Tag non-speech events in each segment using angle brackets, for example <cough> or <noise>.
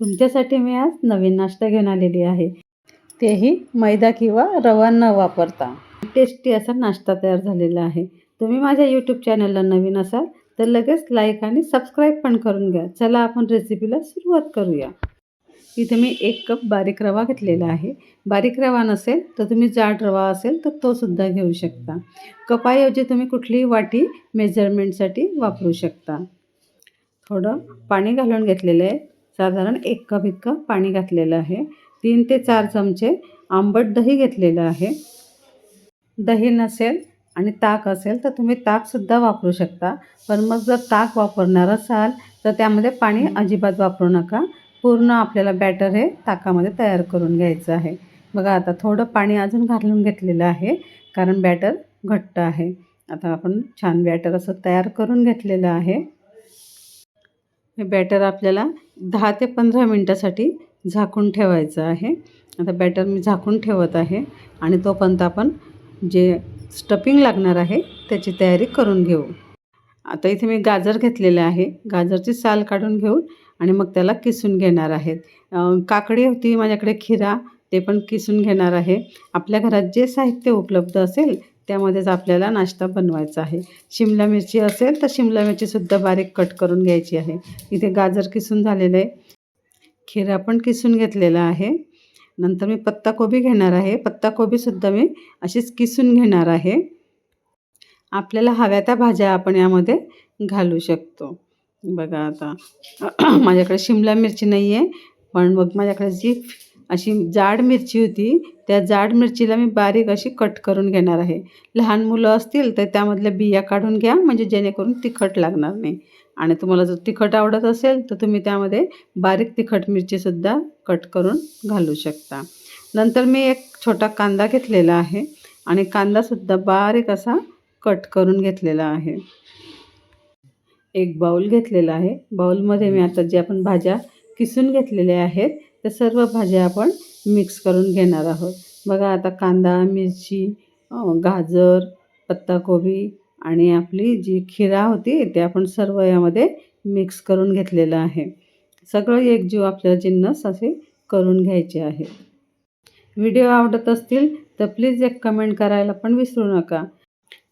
तुमच्यासाठी मी आज नवीन नाश्ता घेऊन आलेली आहे. तेही मैदा किंवा रवा न वापरता. टेस्टी असा नाश्ता तयार झालेला आहे. तुम्ही माझ्या यूट्यूब चॅनलला नवीन असाल तर लगेच लाईक आणि सबस्क्राईब पण करून घ्या. चला आपण रेसिपीला सुरुवात करूया. इथे मी एक कप बारीक रवा घेतलेला आहे. बारीक रवा नसेल तर तुम्ही जाड रवा असेल तर तो सुद्धा घेऊ शकता. कपाऐवजी तुम्ही कुठलीही वाटी मेजरमेंटसाठी वापरू शकता. थोडं पाणी घालून घेतलेलं आहे. साधारण एक कप इतकं पाणी घातलेलं आहे. तीन ते चार चमचे आंबट दही घेतलेलं आहे. दही नसेल आणि ताक असेल तर तुम्ही ताकसुद्धा वापरू शकता. पण मग जर ताक वापरणार असाल तर त्यामध्ये पाणी अजिबात वापरू नका. पूर्ण आपल्याला बॅटर हे ताकामध्ये तयार करून घ्यायचं आहे. बघा आता थोडं पाणी अजून घालून घेतलेलं आहे कारण बॅटर घट्ट आहे. आता आपण छान बॅटर असं तयार करून घेतलेलं आहे. हे बॅटर आपल्याला दहा ते पंधरा मिनटासाठी झाकून ठेवायचं आहे. आता बॅटर मी झाकून ठेवत आहे आणि तोपर्यंत आपण जे स्टफिंग लागणार आहे त्याची तयारी करून घेऊ. आता इथे मी गाजर घेतलेलं आहे. गाजरची साल काढून घेऊन आणि मग त्याला किसून घेणार आहेत. काकडी होती माझ्याकडे खिरा ते पण किसून घेणार आहे. आपल्या घरात जे साहित्य उपलब्ध असेल त्यामध्येच आपल्याला नाश्ता बनवायचा आहे. शिमला मिरची असेल तर शिमला मिरचीसुद्धा बारीक कट करून घ्यायची आहे. इथे गाजर किसून झालेलं आहे. खिरा पण किसून घेतलेला आहे. नंतर मी पत्ताकोबी घेणार आहे. पत्ताकोबीसुद्धा मी अशीच किसून घेणार आहे. आपल्याला हव्या त्या भाज्या आपण यामध्ये घालू शकतो. बघा आता. <clears throat> माझ्याकडे शिमला मिरची नाही आहे पण मग माझ्याकडे जी अशी जाड मिरची होती. त्या जाड मिरचीला मी बारीक अशी कट करून घेणार आहे. लहान मुलं असतील तर त्यामधल्या बिया काढून घ्या म्हणजे जेणेकरून तिखट लागणार नाही. आणि तुम्हाला जर तिखट आवडत असेल तर तुम्ही त्यामध्ये बारीक तिखट मिरचीसुद्धा कट करून घालू शकता. नंतर मी एक छोटा कांदा घेतलेला आहे आणि कांदासुद्धा बारीक असा कट करून घेतलेला आहे. एक बाऊल घेतलेला आहे. बाऊलमध्ये मी आता जे आपण भाज्या किसून घेतलेल्या आहेत त्या सर्व भाज्या आपण मिक्स करून घेणार आहोत. बघा आता कांदा मिरची गाजर पत्ताकोबी आणि आपली जी खिरा होती ते आपण सर्व यामध्ये मिक्स करून घेतलेलं आहे. सगळं एकजीव आपल्याला जिन्नस असे करून घ्यायचे आहे व्हिडिओ आवडत असतील तर प्लीज एक कमेंट करायला पण विसरू नका.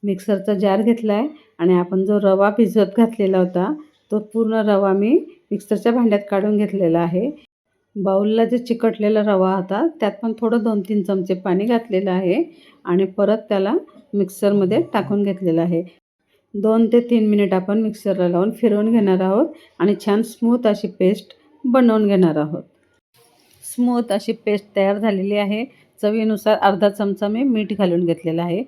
मिक्सरचा जार घेतला आहे आणि आपण जो रवा भिजत घातलेला होता तो पूर्ण रवा मी मिक्सरच्या भांड्यात काढून घेतलेला आहे. बाऊलला जे चिकटलेला रवा होता त्यात पण थोडं दोन तीन चमचे पाणी घातलेलं आहे आणि परत त्याला मिक्सरमध्ये टाकून घेतलेलं आहे. दोन ते तीन मिनिट आपण मिक्सरला लावून फिरवून घेणार आहोत आणि छान स्मूथ अशी पेस्ट बनवून घेणार आहोत. स्मूथ अशी पेस्ट तयार झालेली आहे. चवीनुसार अर्धा चमचा मी मीठ घालून घेतलेला आहे.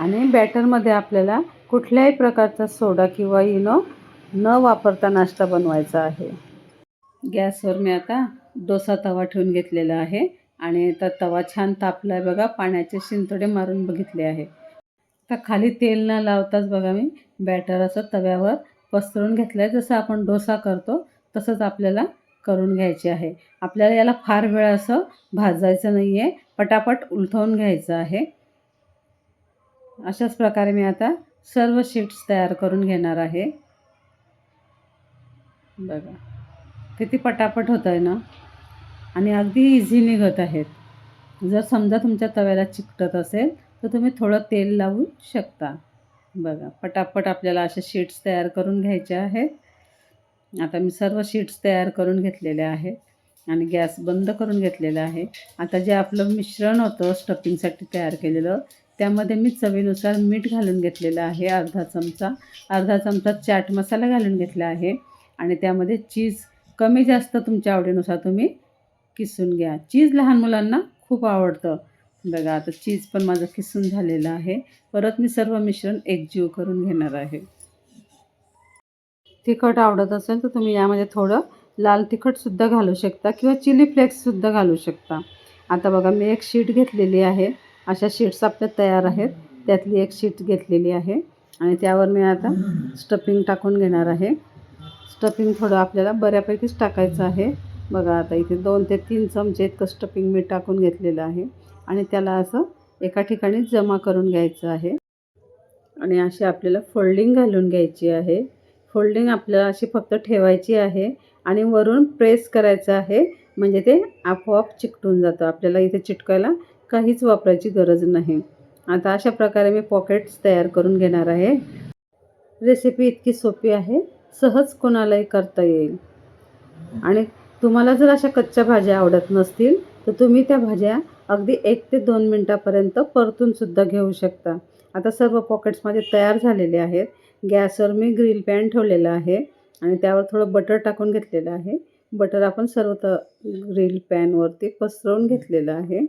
आणि बॅटरमध्ये आपल्याला कुठल्याही प्रकारचा सोडा किंवा इनो न वापरता नाश्ता बनवायचा आहे. गॅसवर मी आता डोसा तवा ठेवून घेतलेला आहे आणि आता तवा छान तापला आहे बघा पाण्याचे शिंतोडे मारून बघितले आहे. तर खाली तेल न लावताच बघा मी बॅटर असं तव्यावर पसरून घेतलं आहे जसं आपण डोसा करतो तसंच आपल्याला करून घ्यायचे आहे. आपल्याला याला फार वेळ असं भाजायचं नाही आहे पटापट उलथवून घ्यायचं आहे. अशाच प्रकारे मी आता सर्व शीट्स तयार करून घेणार आहे. बघा. किती पटापट होत आहे ना. आणि अगदी इझी निघत आहेत. जर समजा तुमच्या तव्याला चिकटत असेल तर तुम्ही थोडं तेल लावू शकता. बघा पटापट आपल्याला अशा शीट्स तयार करून घ्यायच्या आहेत. आता मी सर्व शीट्स तयार करून घेतलेल्या आहेत आणि गॅस बंद करून घेतलेला आहे. आता जे आपलं मिश्रण होतं स्टफिंगसाठी तयार केलेलं त्यामध्ये मी चवीनुसार मीठ घालून घेतलेलं आहे अर्धा चमचा. अर्धा चमचा चाट मसाला घालून घेतला आहे. आणि त्यामध्ये चीज कमी जास्त तुमच्या आवडीनुसार तुम्ही किसून घ्या. चीज लहान मुलांना खूप आवडतं. बघा आता चीज पण माझं किसून झालेलं आहे. परत मी सर्व मिश्रण एकजीव करून घेणार आहे. तिखट आवडत असेल तर तुम्ही यामध्ये थोडं लाल तिखटसुद्धा घालू शकता किंवा चिली फ्लेक्ससुद्धा घालू शकता. आता बघा मी एक शीट घेतलेली आहे. अशा शीट्स आपल्या तयार आहेत. त्यातली एक शीट घेतलेली आहे. आणि त्यावर मी आता स्टफिंग टाकून घेणार आहे. स्टफिंग थोडं आपल्याला बऱ्यापैकीच टाकायचं आहे. बघा आता इथे दोन ते तीन चमचे इतकं स्टफिंग मी टाकून घेतलेलं आहे. आणि त्याला असं एका ठिकाणी जमा करून घ्यायचं आहे. आणि अशी आपल्याला फोल्डिंग घालून घ्यायची आहे. फोल्डिंग आपल्याला अशी फक्त ठेवायची आहे. आणि वरून प्रेस करायचं आहे. म्हणजे ते आपोआप चिकटून जातं. आपल्याला इथे चिटकायला काहीच वापरायची गरज नाही. आता अशा प्रकारे मी पॉकेट्स तयार करून घेणार आहे. रेसिपी इतकी सोपी आहे. सहज कोणालाही करता येईल. आणि तुम्हाला जर अशा कच्च्या भाज्या आवडत नसतील तर तुम्ही त्या भाज्या अगदी एक ते दोन मिनटापर्यंत परतूनसुद्धा घेऊ शकता. आता सर्व पॉकेट्स माझे तयार झालेले आहेत. गॅसवर मी ग्रिल पॅन ठेवलेलं आहे आणि त्यावर थोडं बटर टाकून घेतलेलं आहे. बटर आपण सर्व त ग्रिल पॅनवरती पसरवून घेतलेलं आहे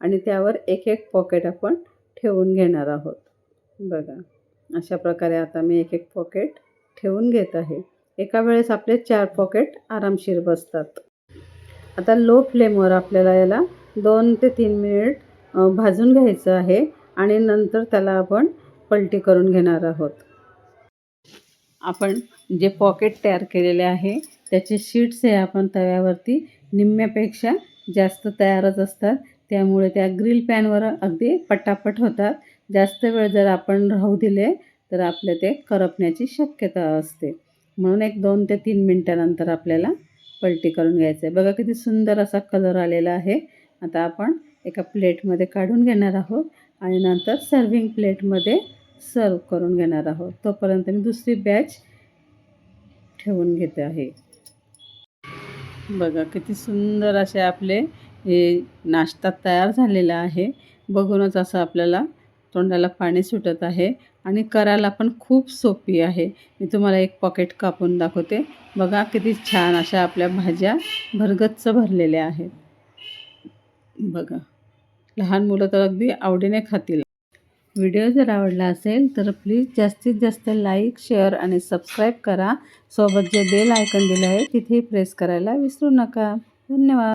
आणि त्यावर एक एक पॉकेट आपण ठेवून घेणार आहोत. बघा अशा प्रकारे आता मी एक एक पॉकेट ठेवून घेत आहे. एका वेळेस आपले चार पॉकेट आरामशीर बसतात. आता लो फ्लेमवर आपल्याला याला दोन ते तीन मिनिट भाजून घ्यायचं आहे आणि नंतर त्याला आपण पलटी करून घेणार आहोत. आपण जे पॉकेट तयार केलेले आहे त्याचे शीट्स हे आपण तव्यावरती निम्म्यापेक्षा जास्त तयारच असतात. त्यामुळे त्या ग्रिल पॅनवर अगदी पटापट होतात. जास्त वेळ जर आपण राहू दिले तर आपले ते करपण्याची शक्यता असते. म्हणून एक दोन ते तीन मिनटानंतर आपल्याला पलटी करून घ्यायचं आहे बघा किती सुंदर असा कलर आलेला आहे. आता आपण एका प्लेटमध्ये काढून घेणार आहोत आणि नंतर सर्विंग प्लेटमध्ये सर्व करून घेणार आहोत. तोपर्यंत मी दुसरी बॅच ठेवून घेते आहे. बघा किती सुंदर असे आपले हे नाश्ता तयार झालेला आहे. बघूनच असं आपल्याला तोंडाला पाणी सुटत आहे. आणि करायला पण खूप सोपी आहे. मी तुम्हाला एक पॉकेट कापून दाखवते. बघा किती छान अशा आपल्या भाज्या भरगच्च भरलेल्या आहेत. बघा. लहान मुलं तर अगदी आवडीने खातील. व्हिडिओ जर आवडला असेल तर प्लीज जास्तीत जास्त लाईक शेअर आणि सबस्क्राईब करा. सोबत जे बेल आयकन दिलं आहे तिथेही प्रेस करायला विसरू नका. धन्यवाद.